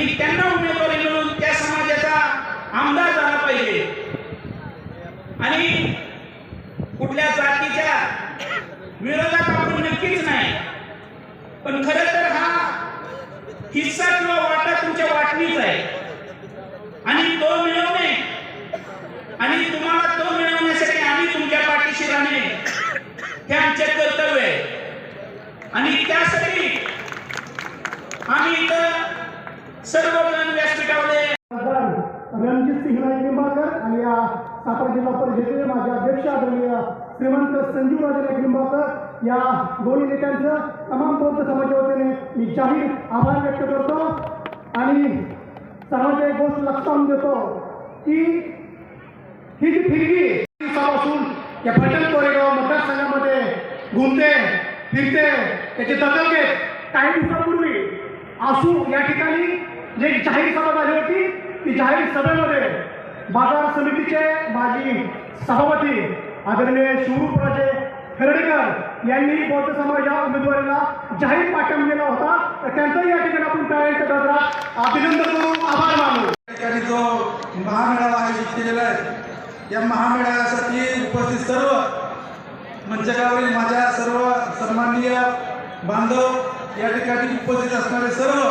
आणि त्यांना उमेदवारी मिळून त्या समाजाचा आमदार झाला पाहिजे. आणि कुठल्या जातीच्या विरोधात आपण नक्कीच नाही. पण खर तर हा हिस्सा किंवा वाटा तुमच्या वाटणीच आहे. आणि तो मिळवणे आणि तुम्हाला तो मिळवण्यासाठी आम्ही तुमच्या पाठीशी राहणे हे आमचे कर्तव्य आहे. आणि त्यासाठी आम्ही इथं सर्वजण व्यासपीठामध्ये रणजित सिंह निंबाळकर आणि या सातारा जिल्हा परिषदेचे माझे अध्यक्ष आदरणीय श्रीमंत संजीव राजे निंबाळकर. या दोन्ही नेत्यांचं तमाम बौद्ध समाजाच्या वतीने मी जाहीर आभार व्यक्त करतो आणि सर्वांच्या एक गोष्ट लक्षात देतो की ही जी फिरगी दिवसापासून या फलटण कोरेगाव मतदारसंघामध्ये घुमते फिरते त्याची दखल घेत काही दिवसापूर्वी आसू या ठिकाणी म्हणजे जे जाहीर सभा झाली होती. ती जाहीर सभेमध्ये बाजार समितीचे माजी सभापती आदरणीय शिवरूपराजे खर्डेकर यांनी बौद्ध समाजा उमेदवाराला जाहीर पाठिंबा दिला होता. तर त्यांचं या ठिकाणी आपण टाळ्यांच्या अभिनंदन करू आभार मानू. ठिकाणी जो महामेळावा आयोजित केलेला आहे या महामेळाव्यासाठी उपस्थित सर्व मंचकावरील माझ्या सर्व सन्माननीय बांधव या ठिकाणी उपस्थित असणारे सर्व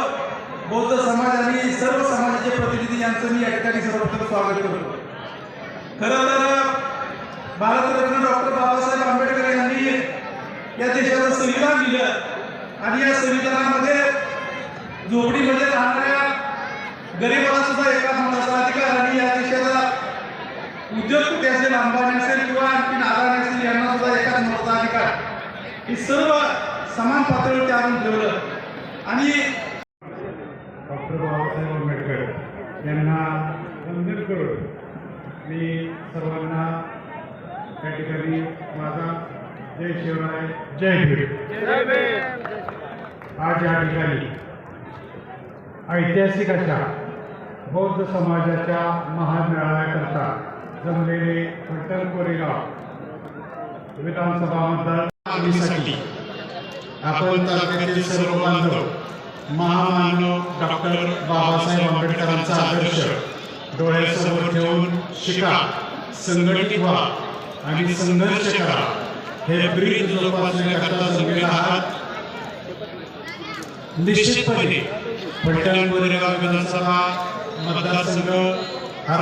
बौद्ध समाज आणि सर्व समाजाचे प्रतिनिधी यांचं मी या ठिकाणी सर्वप्रथम स्वागत करतो. खरं तर भारतरत्न डॉक्टर बाबासाहेब आंबेडकर यांनी या देशाचं संविधान दिलं आणि या संविधानामध्ये झोपडीमध्ये राहणाऱ्या गरिबाला सुद्धा एका मताचा अधिकार आणि या देशाला उद्योगपती असेल अंबानी असेल किंवा आणखी नारायण असेल यांना सुद्धा एकाच मताचा अधिकार. हे सर्व समान पातळीवर आणून ठेवलं. आणि डॉक्टर बाबासाहेब आंबेडकर यांना वंदन करून मी सर्वांना त्या ठिकाणी माझा जय शिवराय जय भीम. आज या ठिकाणी ऐतिहासिक अशा बौद्ध समाजाच्या महामेळाव्याकरता जमलेले फलटण कोरेगाव विधानसभा मतदार आपण तालुक्यातील सर्व बांधव महामानव डॉक्टर बाबासाहेब आंबेडकरांचा आदर्श. डोळ्यासमोर ठेवून शिका संघटित व्हा आणि संघर्ष करा. हे ब्रीद जोपासण्याकरता जमलेला आहात. निश्चितपणे फलटण कोरेगाव विधानसभा मतदारसंघ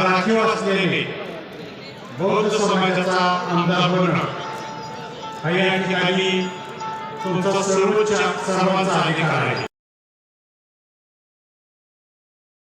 राखीव असलेले बौद्ध समाजाचा आमदार बनणं. हा या ठिकाणी तुमचा सर्वोच्च सर्वांचा अधिकार आहे.